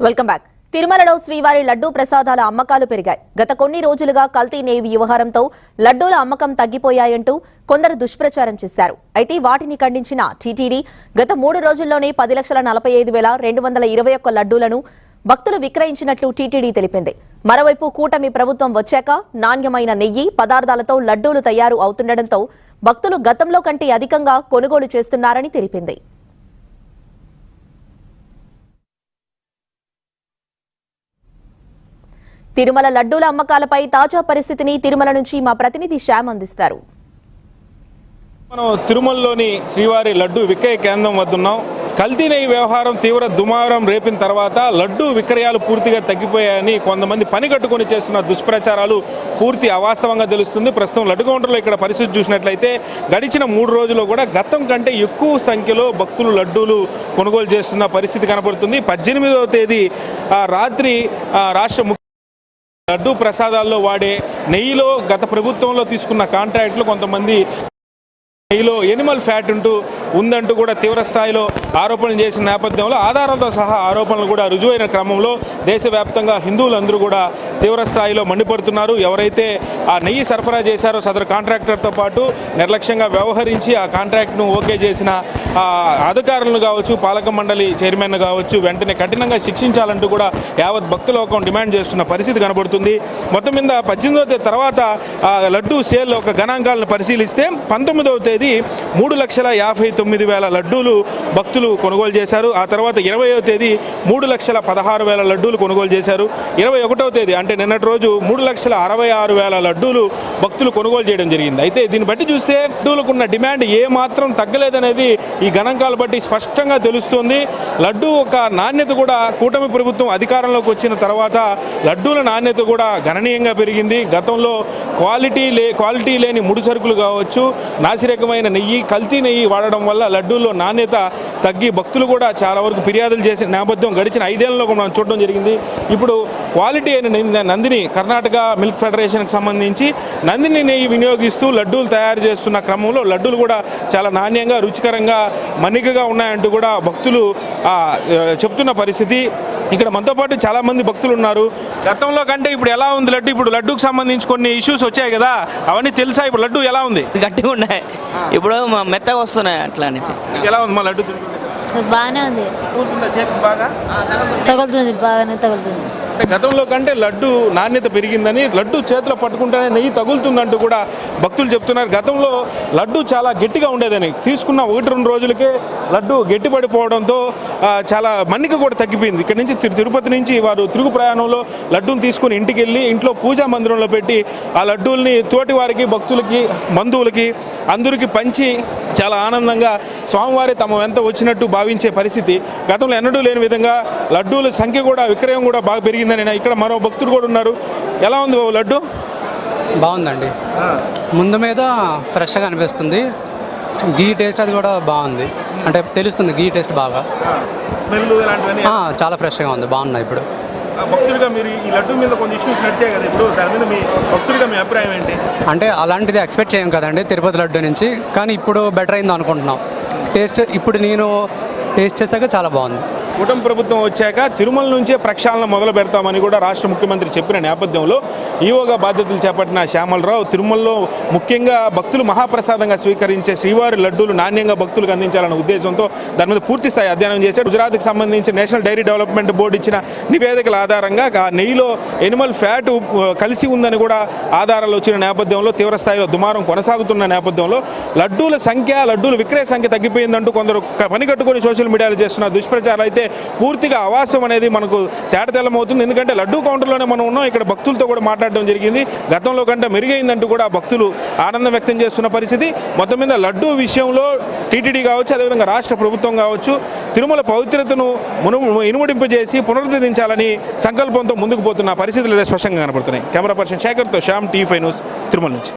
Welcome back. తిరుమలలో శ్రీవారి లడ్డూ ప్రసాదాల అమ్మకాలు పెరిగాయి. గత కొన్ని రోజులుగా కల్తీ నేవి వ్యవహారంతో లడ్డూల అమ్మకం తగ్గిపోయాయంటూ కొందరు దుష్ప్రచారం చేశారు. అయితే వాటిని ఖండించిన టీటీడీ గత మూడు రోజుల్లోనే పది లక్షల నలభై ఐదు వేల రెండు వందల ఇరవై ఒక్క లడ్డూలను భక్తులు విక్రయించినట్లు టీటీడీ తెలిపింది. మరోవైపు కూటమి ప్రభుత్వం వచ్చాక నాణ్యమైన నెయ్యి పదార్థాలతో లడ్డూలు తయారు అవుతుండటంతో భక్తులు గతంలో కంటే అధికంగా కొనుగోలు చేస్తున్నారని తెలిపింది. తిరుమల లడ్డూల అమ్మకాలపై తాజా పరిస్థితిని తిరుమల నుంచి మా ప్రతినిధి శ్యామ్ అందిస్తారు. మనం తిరుమలలోని శ్రీవారి లడ్డు విక్రయ కేంద్రం వద్ద ఉన్నాం కల్తీ నెయ్యి వ్యవహారం తీవ్ర దుమారం రేపిన తర్వాత లడ్డు విక్రయాలు పూర్తిగా తగ్గిపోయాయని కొంతమంది పని కట్టుకొని చేస్తున్న దుష్ప్రచారాలు పూర్తి అవాస్తవంగా తెలుస్తుంది. ప్రస్తుతం లడ్డు కౌంటర్లో ఇక్కడ పరిస్థితి చూసినట్లయితే గడిచిన మూడు రోజుల్లో కూడా గతం కంటే ఎక్కువ సంఖ్యలో భక్తులు లడ్డూలు కొనుగోలు చేస్తున్న పరిస్థితి కనబడుతుంది పద్దెనిమిదవ తేదీ ఆ, రాత్రి రాష్ట్ర లడ్డూ ప్రసాదాల్లో వాడే నెయ్యిలో గత ప్రభుత్వంలో తీసుకున్న కాంట్రాక్టులు కొంతమంది నెయ్యిలో ఎనిమల్ ఫ్యాట్ ఉంటూ ఉందంటూ కూడా తీవ్రస్థాయిలో ఆరోపణలు చేసిన నేపథ్యంలో ఆధారాలతో సహా ఆరోపణలు కూడా రుజువైన క్రమంలో దేశవ్యాప్తంగా హిందువులందరూ కూడా తీవ్రస్థాయిలో మండిపడుతున్నారు. ఎవరైతే ఆ నెయ్యి సరఫరా చేశారో సదరు కాంట్రాక్టర్తో పాటు నిర్లక్ష్యంగా వ్యవహరించి ఆ కాంట్రాక్ట్ను ఓకే చేసిన అధికారులను కావచ్చు పాలక మండలి చైర్మన్ కావచ్చు వెంటనే కఠినంగా శిక్షించాలంటూ కూడా యావత్ భక్తులోకం డిమాండ్ చేస్తున్న పరిస్థితి కనబడుతుంది. మొత్తం మీద పద్దెనిమిదవ తేదీ తర్వాత ఆ లడ్డు సేల్ ఒక గణాంకాలను పరిశీలిస్తే పంతొమ్మిదవ తేదీ మూడు లక్షల యాభై తొమ్మిది వేల లడ్డూలు భక్తులు కొనుగోలు చేశారు. ఆ తర్వాత ఇరవయో తేదీ మూడు లక్షల పదహారు వేల లడ్డూలు కొనుగోలు చేశారు. ఇరవై ఒకటవ తేదీ అంటే నిన్నటి రోజు మూడు లక్షల అరవై ఆరు వేల లడ్డూలు భక్తులు కొనుగోలు చేయడం జరిగింది. అయితే దీన్ని బట్టి చూస్తే లడ్డూలకు ఉన్న డిమాండ్ ఏ మాత్రం తగ్గలేదనేది ఈ గణాంకాలు బట్టి స్పష్టంగా తెలుస్తుంది. లడ్డు ఒక నాణ్యత కూడా కూటమి ప్రభుత్వం అధికారంలోకి వచ్చిన తర్వాత లడ్డూల నాణ్యత కూడా గణనీయంగా పెరిగింది. గతంలో క్వాలిటీ లే క్వాలిటీ లేని ముడి సరుకులు కావచ్చు నాసిరకమైన నెయ్యి కల్తీ నెయ్యి వాడడం వల్ల లడ్డూల్లో నాణ్యత తగ్గి భక్తులు కూడా చాలా వరకు ఫిర్యాదులు చేసిన నేపథ్యం గడిచిన ఐదేళ్ళలో మనం చూడడం జరిగింది. ఇప్పుడు క్వాలిటీ అయిన నందిని కర్ణాటక మిల్క్ ఫెడరేషన్కి సంబంధించి నందిని నెయ్యి వినియోగిస్తూ లడ్డూలు తయారు చేస్తున్న క్రమంలో లడ్డూలు కూడా చాలా నాణ్యంగా రుచికరంగా మన్నికగా ఉన్నాయంటూ కూడా భక్తులు చెప్తున్న పరిస్థితి. ఇక్కడ మనతో పాటు చాలా మంది భక్తులు ఉన్నారు. గతంలో కంటే ఇప్పుడు ఎలా ఉంది లడ్డు? ఇప్పుడు లడ్డూకి సంబంధించి కొన్ని ఇష్యూస్ వచ్చాయి కదా అవన్నీ తెలుసా? ఇప్పుడు లడ్డు ఎలా ఉంది? గట్టిగా ఉన్నాయి. ఇప్పుడు మ- మెత్తగా వస్తున్నాయి అట్లా అనేసి. ఎలా ఉంది మా లడ్డు? బాగానే ఉంది. బాగా? తగులుతుంది బాగానే తగులుతుంది. అంటే గతంలో కంటే లడ్డు నాణ్యత పెరిగిందని లడ్డు చేతిలో పట్టుకుంటేనే నెయ్యి తగులుతుందంటూ కూడా భక్తులు చెప్తున్నారు. గతంలో లడ్డు చాలా గట్టిగా ఉండేదని. తీసుకున్న ఒకటి రెండు రోజులకే లడ్డు గట్టిపడిపోవడంతో చాలా మన్నిక కూడా తగ్గిపోయింది. ఇక్కడ నుంచి తిరు- తిరుపతి నుంచి వారు తిరుగు ప్రయాణంలో లడ్డూని తీసుకుని ఇంటికి వెళ్ళి ఇంట్లో పూజా మందిరంలో పెట్టి ఆ లడ్డూల్ని తోటి వారికి భక్తులకి బంధువులకి అందరికీ పంచి చాలా ఆనందంగా స్వామివారి తమ వెంట వచ్చినట్టు భావించే పరిస్థితి. గతంలో ఎన్నడూ లేని విధంగా లడ్డూల సంఖ్య కూడా విక్రయం కూడా బాగా పెరిగిందని ఇక్కడ మరో భక్తుడు కూడా ఉన్నారు. ఎలా ఉంది బాబు లడ్డు? బాగుందండి. ముందు మీద ఫ్రెష్గా అనిపిస్తుంది. గీ టేస్ట్ అది కూడా బాగుంది. అంటే తెలుస్తుంది గీ టేస్ట్ బాగా. స్మెల్ చాలా ఫ్రెష్గా ఉంది. బాగున్నాయి ఇప్పుడు. భక్తుడిగా మీరు ఈ లడ్డు మీద కొన్ని ఇష్యూస్ నడిచాయి కదా ఇప్పుడు. దాని మీద మీ భక్తుడిగా మీ అభిప్రాయం ఏంటి? అంటే అలాంటిది ఎక్స్పెక్ట్ చేయం కదండి తిరుపతి లడ్డు నుంచి. కానీ ఇప్పుడు బెటర్ అయింది అనుకుంటున్నాం. టేస్ట్ ఇప్పుడు నేను టేస్ట్ చేశాక చాలా బాగుంది. కూటమి ప్రభుత్వం వచ్చాక తిరుమల నుంచే ప్రక్షాళన మొదలు పెడతామని కూడా రాష్ట్ర ముఖ్యమంత్రి చెప్పిన నేపథ్యంలో ఈవోగా బాధ్యతలు చేపట్టిన శ్యామలరావు తిరుమలలో ముఖ్యంగా భక్తులు మహాప్రసాదంగా స్వీకరించే శ్రీవారి లడ్డూలు నాణ్యంగా భక్తులకు అందించాలన్న ఉద్దేశంతో దాని మీద పూర్తి స్థాయి అధ్యయనం చేశారు. గుజరాత్కి సంబంధించి నేషనల్ డైరీ డెవలప్మెంట్ బోర్డు ఇచ్చిన నివేదికల ఆధారంగా ఆ నెయ్యిలో ఎనిమల్ ఫ్యాట్ కలిసి ఉందని కూడా ఆధారాలు వచ్చిన నేపథ్యంలో తీవ్ర స్థాయిలో దుమారం కొనసాగుతున్న నేపథ్యంలో లడ్డూల సంఖ్య లడ్డూల విక్రయ సంఖ్య తగ్గిపోయిందంటూ కొందరు పని కట్టుకొని సోషల్ మీడియాలో చేస్తున్న దుష్ప్రచారాలు అయితే పూర్తిగా అవాసం అనేది మనకు తేటతెల్లమవుతుంది. ఎందుకంటే లడ్డూ కౌంటర్లోనే మనం ఉన్నాం. ఇక్కడ భక్తులతో కూడా మాట్లాడడం జరిగింది. గతంలో కంటే మెరుగైందంటూ కూడా భక్తులు ఆనందం వ్యక్తం చేస్తున్న పరిస్థితి. మొత్తం మీద లడ్డూ విషయంలో టీటీడీ కావచ్చు అదేవిధంగా రాష్ట్ర ప్రభుత్వం కావచ్చు తిరుమల పవిత్రతను మును ఇనుముడింపజేసి పునరుద్ధరించాలని సంకల్పంతో ముందుకు పోతున్న పరిస్థితులు స్పష్టంగా కనపడుతున్నాయి. Camera person శేఖర్తో Shyam T five news Tirumala నుంచి.